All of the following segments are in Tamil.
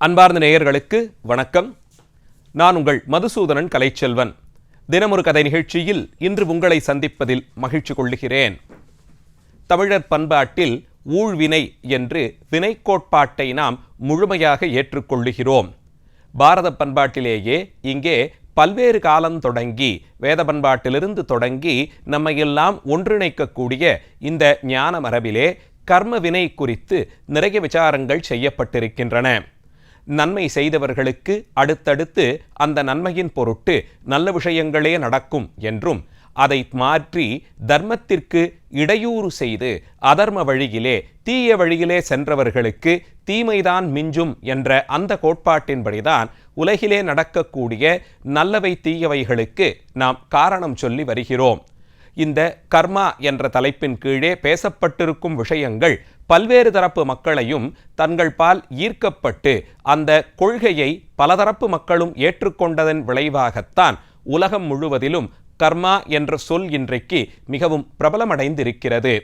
அன்பார்ந்த நேயர்களுக்கு வணக்கம். நான் உங்கள் மதுசூதனன் கலைச்செல்வன். தினமொரு கதை நிகழ்ச்சியில் இன்று உங்களை சந்திப்பதில் மகிழ்ச்சி கொள்ளுகிறேன். தமிழர் பண்பாட்டில் ஊழ்வினை என்று வினை கோட்பாட்டை நாம் முழுமையாக ஏற்றுக்கொள்ளுகிறோம். பாரத பண்பாட்டிலேயே இங்கே பல்வேறு காலம் தொடங்கி வேத பண்பாட்டிலிருந்து தொடங்கி நம்மையெல்லாம் ஒன்றிணைக்கக்கூடிய இந்த ஞான மரபிலே கர்ம வினை குறித்து நிறைய விசாரங்கள் செய்யப்பட்டிருக்கின்றன. நன்மை செய்தவர்களுக்கு அடுத்தடுத்து அந்த நன்மையின் பொருட்டு நல்ல விஷயங்களே நடக்கும் என்றும் அதை மாற்றி தர்மத்திற்கு இடையூறு செய்து அதர்ம வழியிலே தீய வழியிலே சென்றவர்களுக்கு தீமைதான் மிஞ்சும் என்ற அந்த கோட்பாட்டின்படிதான் உலகிலே நடக்கக்கூடிய நல்லவை தீயவைகளுக்கு நாம் காரணம் சொல்லி வருகிறோம். இந்த கர்மா என்ற தலைப்பின் கீழே பேசப்பட்டிருக்கும் விஷயங்கள் பல்வேறு தரப்பு மக்களையும் தங்கள் பால் ஈர்க்கப்பட்டு அந்த கொள்கையை பலதரப்பு மக்களும் ஏற்றுக்கொண்டதன் விளைவாகத்தான் உலகம் முழுவதிலும் கர்மா என்ற சொல் இன்றைக்கு மிகவும் பிரபலமடைந்திருக்கிறது.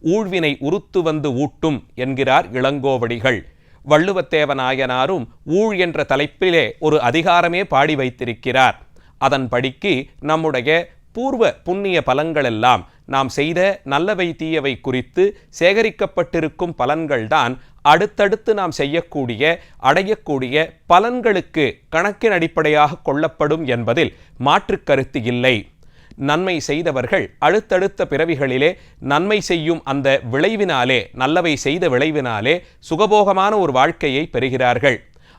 ஊழ்வினை உருத்து வந்து ஊட்டும் என்கிறார் இளங்கோவடிகள். வள்ளுவத்தேவநாயனாரும் ஊழ் என்ற தலைப்பிலே ஒரு அதிகாரமே பாடி வைத்திருக்கிறார். அதன்படிக்கு நம்முடைய பூர்வ புண்ணிய பலங்களெல்லாம் நாம் செய்த நல்லவை தீயவை குறித்து சேகரிக்கப்பட்டிருக்கும் பலன்கள்தான் அடுத்தடுத்து நாம் செய்யக்கூடிய அடையக்கூடிய பலன்களுக்கு கணக்கின் அடிப்படையாக கொள்ளப்படும் என்பதில் மாற்று கருத்து இல்லை. நன்மை செய்தவர்கள் அடுத்தடுத்த பிறவிகளிலே நன்மை செய்யும் அந்த விளைவினாலே நல்லவை செய்த விளைவினாலே சுகபோகமான ஒரு வாழ்க்கையை பெறுகிறார்கள்.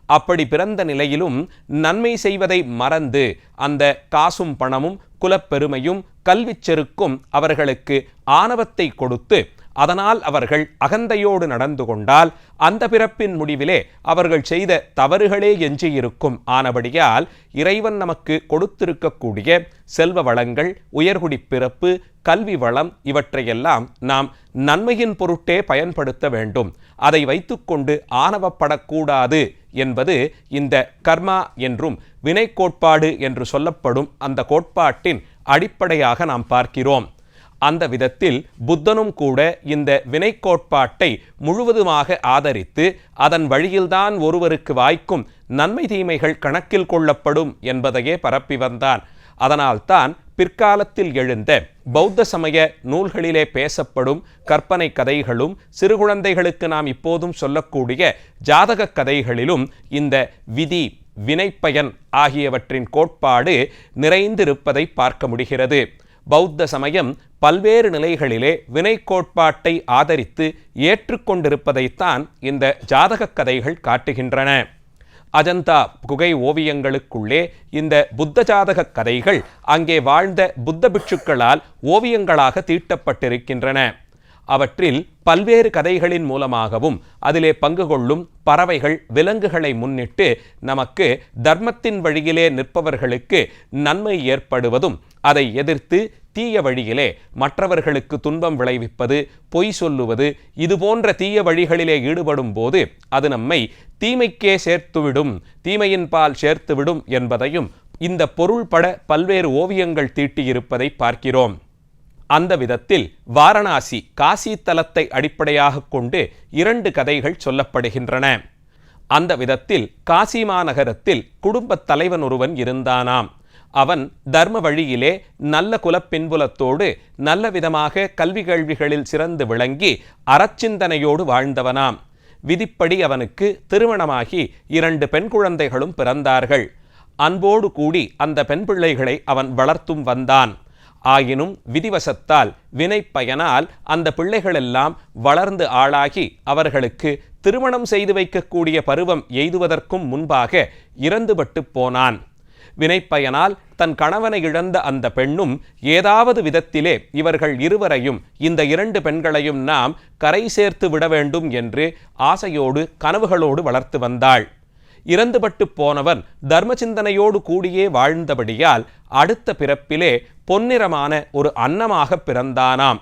அப்படி பிறந்த நிலையிலும் நன்மை செய்வதை மறந்து அந்த காசும் பணமும் குலப்பெருமையும் கல்விச் செருக்கும் அவர்களுக்கு ஆணவத்தை கொடுத்து அதனால் அவர்கள் அகந்தையோடு நடந்து கொண்டால் அந்த பிறப்பின் முடிவிலே அவர்கள் செய்த தவறுகளே எஞ்சியிருக்கும். ஆனபடியால் இறைவன் நமக்கு கொடுத்திருக்கக்கூடிய செல்வ வளங்கள் உயர்குடி பிறப்பு கல்வி வளம் இவற்றையெல்லாம் நாம் நன்மையின் பொருட்டே பயன்படுத்த வேண்டும். அதை வைத்துக்கொண்டு ஆணவப்படக்கூடாது என்பது இந்த கர்மா என்றும் வினை கோட்பாடு என்று சொல்லப்படும் அந்த கோட்பாட்டின் அடிப்படையாக நாம் பார்க்கிறோம். அந்த விதத்தில் புத்தனும் கூட இந்த வினை கோட்பாட்டை முழுவதுமாக ஆதரித்து அதன் வழியில்தான் ஒருவருக்கு வாய்க்கும் நன்மை தீமைகள் கணக்கில் கொள்ளப்படும் என்பதையே பரப்பி வந்தான். அதனால்தான் பிற்காலத்தில் எழுந்த பௌத்த சமய நூல்களிலே பேசப்படும் கற்பனை கதைகளும் சிறுகுழந்தைகளுக்கு நாம் இப்போதும் சொல்லக்கூடிய ஜாதக கதைகளிலும் இந்த விதி வினைப்பயன் ஆகியவற்றின் கோட்பாடு நிறைந்திருப்பதை பார்க்க முடிகிறது. பௌத்த சமயம் பல்வேறு நிலைகளிலே வினை கோட்பாட்டை ஆதரித்து ஏற்றுக்கொண்டிருப்பதைத்தான் இந்த ஜாதகக் கதைகள் காட்டுகின்றன. அஜந்தா குகை ஓவியங்களுக்குள்ளே இந்த புத்த ஜாதக கதைகள் அங்கே வாழ்ந்த புத்த பிட்சுக்களால் ஓவியங்களாக தீட்டப்பட்டிருக்கின்றன. அவற்றில் பல்வேறு கதைகளின் மூலமாகவும் அதிலே பங்கு கொள்ளும் பறவைகள் விலங்குகளை முன்னிட்டு நமக்கு தர்மத்தின் வழியிலே நிற்பவர்களுக்கு நன்மை ஏற்படுவதும் அதை எதிர்த்து தீய வழியிலே மற்றவர்களுக்கு துன்பம் விளைவிப்பது பொய் சொல்லுவது இதுபோன்ற தீய வழிகளிலே ஈடுபடும் போது அது நம்மை தீமைக்கே சேர்த்துவிடும் தீமையின் பால் சேர்த்துவிடும் என்பதையும் இந்த பொருள்பட பல்வேறு ஓவியங்கள் தீட்டியிருப்பதை பார்க்கிறோம். அந்த விதத்தில் வாரணாசி காசி தலத்தை அடிப்படையாக கொண்டு இரண்டு கதைகள் சொல்லப்படுகின்றன. அந்த விதத்தில் காசி மாநகரத்தில் குடும்பத் தலைவன் ஒருவன் இருந்தானாம். அவன் தர்ம வழியிலே நல்ல குலப்பின்புலத்தோடு நல்ல விதமாக கல்வி கேள்விகளில் சிறந்து விளங்கி அறச்சிந்தனையோடு வாழ்ந்தவனாம். விதிப்படி அவனுக்கு திருமணமாகி இரண்டு பெண் குழந்தைகளும் பிறந்தார்கள். அன்போடு கூடி அந்த பெண் பிள்ளைகளை அவன் வளர்த்தும் வந்தான். ஆயினும் விதிவசத்தால் வினை பயனால் அந்த பிள்ளைகளெல்லாம் வளர்ந்து ஆளாகி அவர்களுக்கு திருமணம் செய்து வைக்கக்கூடிய பருவம் எய்துவதற்கும் முன்பாக இறந்துபட்டு போனான். வினைப்பயனால் தன் கணவனை இழந்த அந்த பெண்ணும் ஏதாவது விதத்திலே இவர்கள் இருவரையும் இந்த இரண்டு பெண்களையும் நாம் கரை சேர்த்து விட வேண்டும் என்று ஆசையோடு கனவுகளோடு வளர்த்து வந்தாள். இறந்துபட்டு போனவன் தர்ம சிந்தனையோடு கூடியே வாழ்ந்தபடியால் அடுத்த பிறப்பிலே பொன்னிறமான ஒரு அன்னமாக பிறந்தானாம்.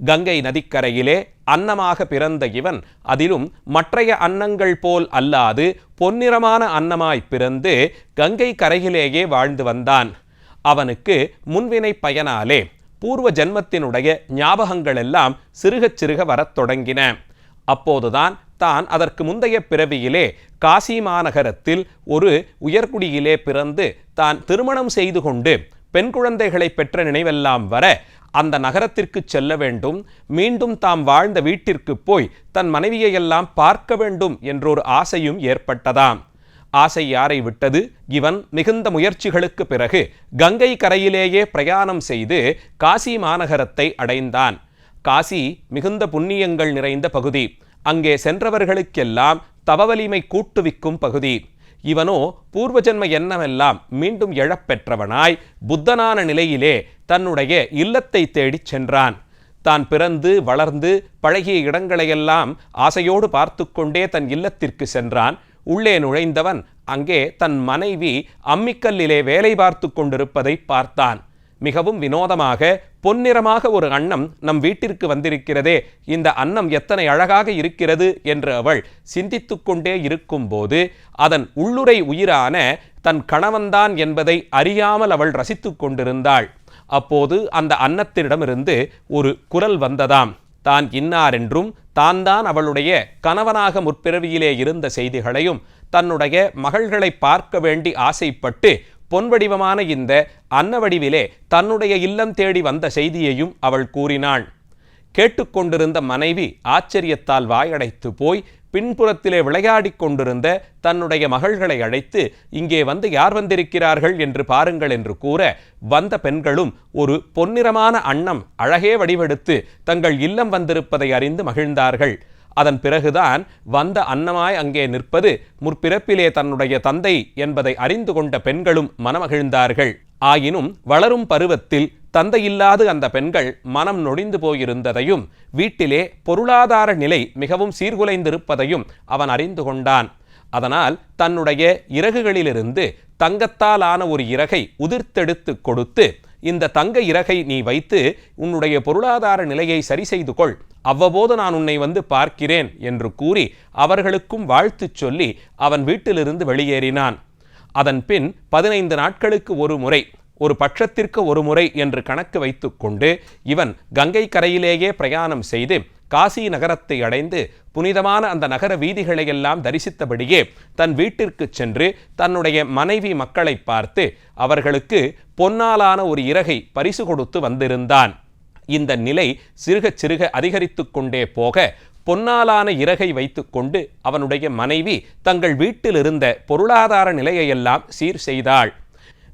கங்கை நதிக்கரையிலே அன்னமாக பிறந்த இவன் அதிலும் மற்றைய அன்னங்கள் போல் அல்லாது பொன்னிறமான அன்னமாய் பிறந்து கங்கை கரையிலேயே வாழ்ந்து வந்தான். அவனுக்கு முன்வினை பயனாலே பூர்வ ஜென்மத்தினுடைய ஞாபகங்கள் எல்லாம் சிறுகச் சிறுக வரத் தொடங்கின. அப்போதுதான் தான் அதற்கு முந்தைய பிறவியிலே காசி மாநகரத்தில் ஒரு உயர்குடியிலே பிறந்து தான் திருமணம் செய்து கொண்டு பெண் குழந்தைகளை பெற்ற நினைவெல்லாம் வர அந்த நகரத்திற்கு செல்ல வேண்டும். மீண்டும் தாம் வாழ்ந்த வீட்டிற்கு போய் தன் மனைவியையெல்லாம் பார்க்க வேண்டும் என்றொரு ஆசையும் ஏற்பட்டதாம். ஆசை யாரை விட்டது? இவன் மிகுந்த முயற்சிகளுக்கு பிறகு கங்கை கரையிலேயே பிரயாணம் செய்து காசி மாநகரத்தை அடைந்தான். காசி மிகுந்த புண்ணியங்கள் நிறைந்த பகுதி. அங்கே சென்றவர்களுக்கெல்லாம் தவவலிமை கூட்டுவிக்கும் பகுதி. இவனோ பூர்வஜன்ம எண்ணமெல்லாம் மீண்டும் எழப்பெற்றவனாய் புத்தனான நிலையிலே தன்னுடைய இல்லத்தை தேடிச் சென்றான். தான் பிறந்து வளர்ந்து பழகிய இடங்களையெல்லாம் ஆசையோடு பார்த்து கொண்டே தன் இல்லத்திற்கு சென்றான். உள்ளே நுழைந்தவன் அங்கே தன் மனைவி அம்மிக்கல்லிலே வேலை பார்த்து கொண்டிருப்பதை பார்த்தான். மிகவும் வினோதமாக பொன்னிறமாக ஒரு அன்னம் நம் வீட்டிற்கு வந்திருக்கிறதே இந்த அன்னம் எத்தனை அழகாக இருக்கிறது என்று அவள் சிந்தித்து கொண்டே இருக்கும்போது அதன் உள்ளுரை உயிரான தன் கணவன்தான் என்பதை அறியாமல் அவள் ரசித்து கொண்டிருந்தாள். அப்போது அந்த அன்னத்தினிடமிருந்து ஒரு குரல் வந்ததாம். தான் இன்னாரென்றும் தான் தான் அவளுடைய கணவனாக முற்பிறவியிலே இருந்த செய்திகளையும் தன்னுடைய மகள்களை பார்க்க வேண்டி ஆசைப்பட்டு பொன்வடிவமான இந்த அன்னவடிவிலே தன்னுடைய இல்லம் தேடி வந்த செய்தியையும் அவள் கூறினாள். கேட்டுக்கொண்டிருந்த மனைவி ஆச்சரியத்தால் வாயடைத்து போய் பின்புறத்திலே விளையாடிக் கொண்டிருந்த தன்னுடைய மகள்களை அழைத்து இங்கே வந்து யார் வந்திருக்கிறார்கள்? என்று பாருங்கள் என்று கூற வந்த பெண்களும் ஒரு பொன்னிறமான அன்னம் அழகே வடிவெடுத்து தங்கள் இல்லம் வந்திருப்பதை அறிந்து மகிழ்ந்தார்கள். அதன் பிறகுதான் வந்த அன்னமாய் அங்கே நிற்பது முற்பிறப்பிலே தன்னுடைய தந்தை என்பதை அறிந்து கொண்ட பெண்களும் மனமகிழ்ந்தார்கள். ஆயினும் வளரும் பருவத்தில் தந்தையில்லாது அந்த பெண்கள் மனம் நொடிந்து போயிருந்ததையும் வீட்டிலே பொருளாதார நிலை மிகவும் சீர்குலைந்திருப்பதையும் அவன் அறிந்து கொண்டான். அதனால் தன்னுடைய இறகுகளிலிருந்து தங்கத்தால் ஆன ஒரு இறகை உதிர்த்தெடுத்து கொடுத்து இந்த தங்க இறகை நீ வைத்து உன்னுடைய பொருளாதார நிலையை சரி செய்து கொள். அவ்வப்போது நான் உன்னை வந்து பார்க்கிறேன் என்று கூறி அவர்களுக்கும் வாழ்த்துச் சொல்லி அவன் வீட்டிலிருந்து வெளியேறினான். அதன் பின் பதினைந்து நாட்களுக்கு ஒரு முறை ஒரு பட்சத்திற்கு ஒரு முறை என்று கணக்கு வைத்துக்கொண்டு இவன் கங்கை கரையிலேயே பிரயாணம் செய்து காசி நகரத்தை அடைந்து புனிதமான அந்த நகர வீதிகளையெல்லாம் தரிசித்தபடியே தன் வீட்டிற்கு சென்று தன்னுடைய மனைவி மக்களை பார்த்து அவர்களுக்கு பொன்னாலான ஒரு இறகை பரிசு கொடுத்து வந்திருந்தான். இந்த நிலை சிறுக சிறுக அதிகரித்து கொண்டே போக பொன்னாலான இறகை வைத்துக்கொண்டு அவனுடைய மனைவி தங்கள் வீட்டிலிருந்த பொருளாதார நிலையையெல்லாம் சீர் செய்தாள்.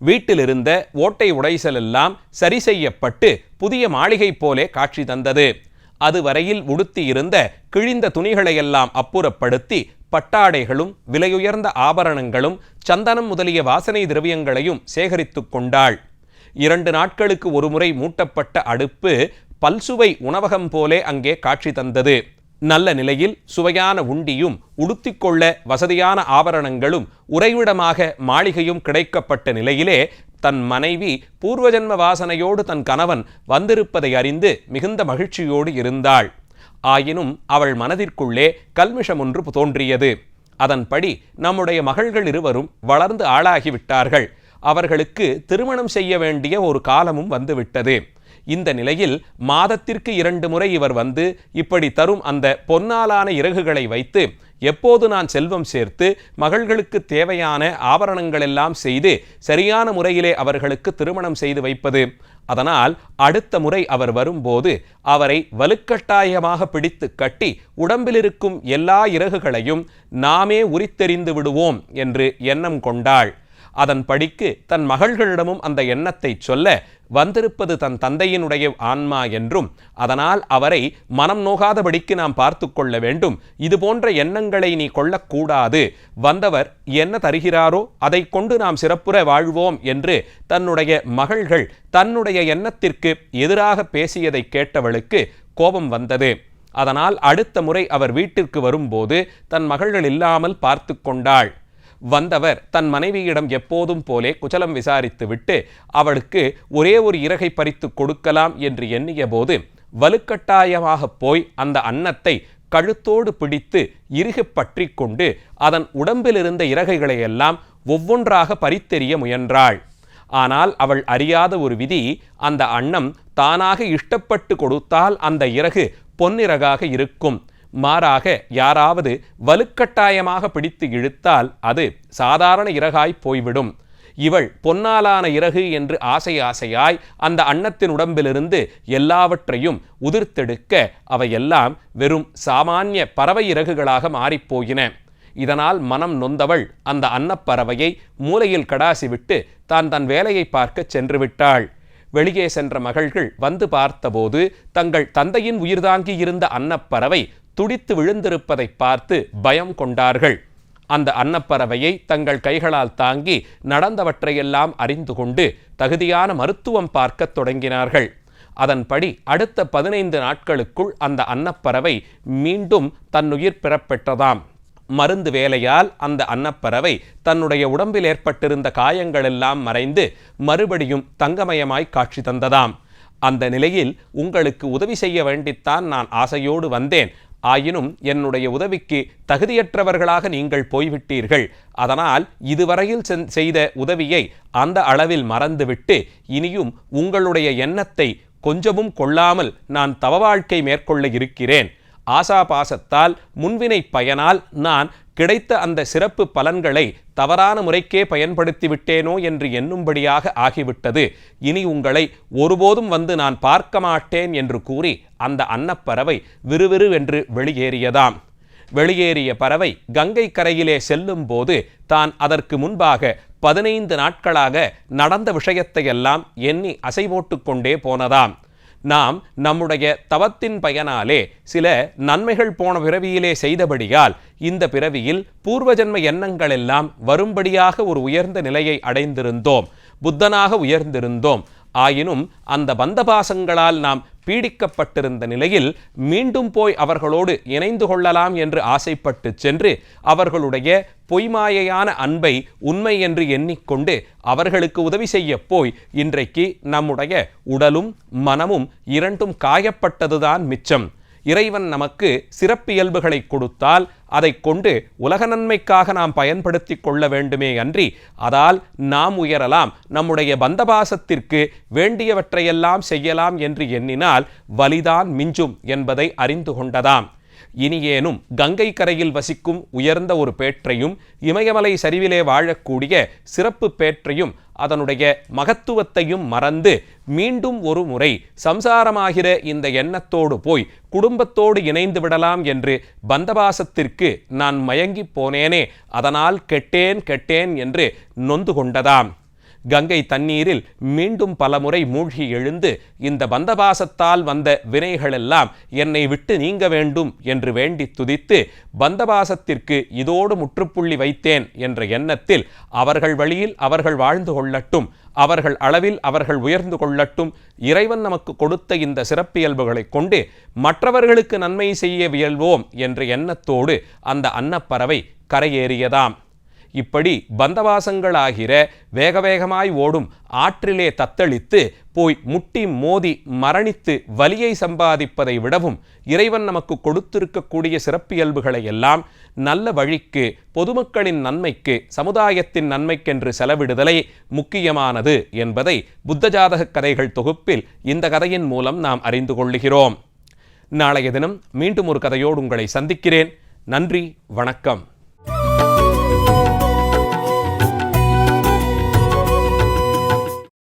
வீட்டிலிருந்த ஓட்டை உடைசல் எல்லாம் சரி செய்யப்பட்டு புதிய மாளிகை போலே காட்சி தந்தது. அதுவரையில் உடுத்தியிருந்த கிழிந்த துணிகளையெல்லாம் அப்புறப்படுத்தி பட்டாடைகளும் விலையுயர்ந்த ஆபரணங்களும் சந்தனம் முதலிய வாசனை திரவியங்களையும் சேகரித்து கொண்டாள். இரண்டு நாட்களுக்கு ஒருமுறை மூட்டப்பட்ட அடுப்பு பல்சுவை உணவகம் போலே அங்கே காட்சி தந்தது. நல்ல நிலையில் சுவையான உண்டியும் உடுத்திக்கொள்ள வசதியான ஆபரணங்களும் உறைவிடமாக மாளிகையும் கிடைக்கப்பட்ட நிலையிலே தன் மனைவி பூர்வஜன்ம வாசனையோடு தன் கணவன் வந்திருப்பதை அறிந்து மிகுந்த மகிழ்ச்சியோடு இருந்தாள். ஆயினும் அவள் மனதிற்குள்ளே கல்மிஷம் ஒன்று தோன்றியது. அதன்படி நம்முடைய மகள்கள் இருவரும் வளர்ந்து ஆளாகிவிட்டார்கள். அவர்களுக்கு திருமணம் செய்ய வேண்டிய ஒரு காலமும் வந்துவிட்டது. இந்த நிலையில் மாதத்திற்கு இரண்டு முறை இவர் வந்து இப்படி தரும் அந்த பொன்னாலான இறகுகளை வைத்து எப்போது நான் செல்வம் சேர்த்து மகள்களுக்கு தேவையான ஆபரணங்கள் எல்லாம் செய்து சரியான முறையிலே அவர்களுக்கு திருமணம் செய்து வைப்பது. அதனால் அடுத்த முறை அவர் வரும்போது அவரை வலுக்கட்டாயமாக பிடித்து கட்டி உடம்பிலிருக்கும் எல்லா இறகுகளையும் நாமே உரித்தெறிந்து விடுவோம் என்று எண்ணம் கொண்டாள். அதன் படிக்கு தன் மகள்களிடமும் அந்த எண்ணத்தை சொல்ல வந்திருப்பது தன் தந்தையினுடைய ஆன்மா என்றும் அதனால் அவரை மனம் நோகாதபடிக்கு நாம் பார்த்து கொள்ள வேண்டும். இது போன்ற எண்ணங்களை நீ கொள்ளக்கூடாது. வந்தவர் என்ன தருகிறாரோ அதை கொண்டு நாம் சிறப்புற வாழ்வோம் என்று தன்னுடைய மகள்கள் தன்னுடைய எண்ணத்திற்கு எதிராக பேசியதை கேட்டவளுக்கு கோபம் வந்தது. அதனால் அடுத்த முறை அவர் வீட்டிற்கு வரும்போது தன் மகள்கள் இல்லாமல் பார்த்து கொண்டாள். வந்தவர் தன் மனைவியிடம் எப்போதும் போலே குச்சலம் விசாரித்துவிட்டு அவளுக்கு ஒரே ஒரு இறகை பறித்து கொடுக்கலாம் என்று எண்ணிய போது வலுக்கட்டாயமாக போய் அந்த அன்னத்தை கழுத்தோடு பிடித்து இறுகு பற்றி கொண்டு அதன் உடம்பிலிருந்த இறகைகளை எல்லாம் ஒவ்வொன்றாக பறித்தெறிய முயன்றாள். ஆனால் அவள் அறியாத ஒரு விதி அந்த அன்னம் தானாக இஷ்டப்பட்டு கொடுத்தால் அந்த இறகு பொன்னிறகாக இருக்கும். மாறாக யாராவது வலுக்கட்டாயமாக பிடித்து இழுத்தால் அது சாதாரண இறகாய் போய்விடும். இவள் பொன்னாலான இறகு என்று ஆசை ஆசையாய் அந்த அன்னத்தின் உடம்பிலிருந்து எல்லாவற்றையும் உதிர்த்தெடுக்க அவையெல்லாம் வெறும் சாமானிய பறவை இறகுகளாக மாறிப்போயின இதனால் மனம் நொந்தவள் அந்த அன்னப்பறவையை மூலையில் கடாசி விட்டு தான் தன் வேலையை பார்க்க சென்று விட்டாள். வெளியே சென்ற மகள்கள் வந்து பார்த்தபோது தங்கள் தந்தையின் உயிர்தாங்கி இருந்த அன்னப்பறவை துடித்து விழுந்திருப்பதை பார்த்து பயம் கொண்டார்கள். அந்த அன்னப்பறவையை தங்கள் கைகளால் தாங்கி நடந்தவற்றையெல்லாம் அறிந்து கொண்டு தகுதியான மருத்துவம் பார்க்கத் தொடங்கினார்கள். அதன்படி அடுத்த பதினைந்து நாட்களுக்குள் அந்த அன்னப்பறவை மீண்டும் தன்னுயிர் பெறப்பெற்றதாம். மருந்து வேலையால் அந்த அன்னப்பறவை தன்னுடைய உடம்பில் ஏற்பட்டிருந்த காயங்களெல்லாம் மறைந்து மறுபடியும் தங்கமயமாய் காட்சி தந்ததாம். அந்த நிலையில் உங்களுக்கு உதவி செய்ய வேண்டித்தான் நான் ஆசையோடு வந்தேன். ஆயினும் என்னுடைய உதவிக்கு தகுதியற்றவர்களாக நீங்கள் போய்விட்டீர்கள். அதனால் இதுவரையில் செய்த உதவியை அந்த அளவில் மறந்துவிட்டு இனியும் உங்களுடைய எண்ணத்தை கொஞ்சமும் கொள்ளாமல் நான் தவ வாழ்க்கை மேற்கொள்ள இருக்கிறேன். ஆசாபாசத்தால் முன்வினை பயனால் நான் கிடைத்த அந்த சிறப்பு பலன்களை தவறான முறைக்கே பயன்படுத்திவிட்டேனோ என்று எண்ணும்படியாக ஆகிவிட்டது. இனி உங்களை ஒருபோதும் வந்து நான் பார்க்க மாட்டேன் என்று கூறி அந்த அன்னப்பறவை விறுவிறு என்று வெளியேறியதாம். வெளியேறிய பறவை கங்கை கரையிலே செல்லும் போது தான் அதற்கு முன்பாக பதினைந்து நாட்களாக நடந்த விஷயத்தையெல்லாம் எண்ணி அசை கொண்டே போனதாம். நாம் நம்முடைய தவத்தின் பயனாலே சில நன்மைகள் போன பிறவியிலே செய்தபடியால் இந்த பிறவியில் பூர்வஜன்ம எண்ணங்கள் எல்லாம் வரும்படியாக ஒரு உயர்ந்த நிலையை அடைந்திருந்தோம். புத்தனாக உயர்ந்திருந்தோம். ஆயினும் அந்த பந்தபாசங்களால் நாம் பீடிக்கப்பட்டிருந்த நிலையில் மீண்டும் போய் அவர்களோடு இணைந்து கொள்ளலாம் என்று ஆசைப்பட்டு சென்று அவர்களுடைய பொய்மாயையான அன்பை உண்மை என்று எண்ணிக்கொண்டு அவர்களுக்கு உதவி செய்ய போய் இன்றைக்கு நம்முடைய உடலும் மனமும் இரண்டும் காயப்பட்டதுதான் மிச்சம். இறைவன் நமக்கு சிறப்பியல்புகளை கொடுத்தால் அதை கொண்டு உலக நன்மைக்காக நாம் பயன்படுத்தி கொள்ள வேண்டுமே அன்றி அதால் நாம் உயரலாம். நம்முடைய பந்தபாசத்திற்கு வேண்டியவற்றையெல்லாம் செய்யலாம் என்று எண்ணினால் வலிதான் மிஞ்சும் என்பதை அறிந்து கொண்டதாம். இனியேனும் கங்கை கரையில் வசிக்கும் உயர்ந்த ஒரு பேற்றையும் இமயமலை சரிவிலே வாழக்கூடிய சிறப்பு பேற்றையும் அதனுடைய மகத்துவத்தையும் மறந்து மீண்டும் ஒரு முறை சம்சாரமாகிற இந்த எண்ணத்தோடு போய் குடும்பத்தோடு இணைந்து விடலாம் என்று பந்தபாசத்திற்கு நான் மயங்கி போனேனே அதனால் கெட்டேன் கெட்டேன் என்று நொந்து கொண்டதாம். கங்கை தண்ணீரில் மீண்டும் பலமுறை மூழ்கி எழுந்து இந்த பந்தபாசத்தால் வந்த வினைகளெல்லாம் என்னை விட்டு நீங்க வேண்டும் என்று வேண்டி துதித்து பந்தபாசத்திற்கு இதோடு முற்றுப்புள்ளி வைத்தேன் என்ற எண்ணத்தில் அவர்கள் வழியில் அவர்கள் வாழ்ந்து கொள்ளட்டும் அவர்கள் அளவில் அவர்கள் உயர்ந்து கொள்ளட்டும் இறைவன் நமக்கு கொடுத்த இந்த சிறப்பியல்புகளை கொண்டு மற்றவர்களுக்கு நன்மை செய்ய வியல்வோம் என்ற எண்ணத்தோடு அந்த அன்னப்பறவை கரையேறியதாம். இப்படி பந்தவாசங்களாகிற வேக வேகமாய் ஓடும் ஆற்றிலே தத்தளித்து போய் முட்டி மோதி மரணித்து வலியை சம்பாதிப்பதை விடவும் இறைவன் நமக்கு கொடுத்திருக்கக்கூடிய சிறப்பியல்புகளை எல்லாம் நல்ல வழிக்கு பொதுமக்களின் நன்மைக்கு சமுதாயத்தின் நன்மைக்கென்று செலவிடுதலை முக்கியமானது என்பதை புத்த ஜாதக கதைகள் தொகுப்பில் இந்த கதையின் மூலம் நாம் அறிந்து கொள்ளுகிறோம். நாளைய தினம் மீண்டும் ஒரு கதையோடு உங்களை சந்திக்கிறேன். நன்றி வணக்கம்.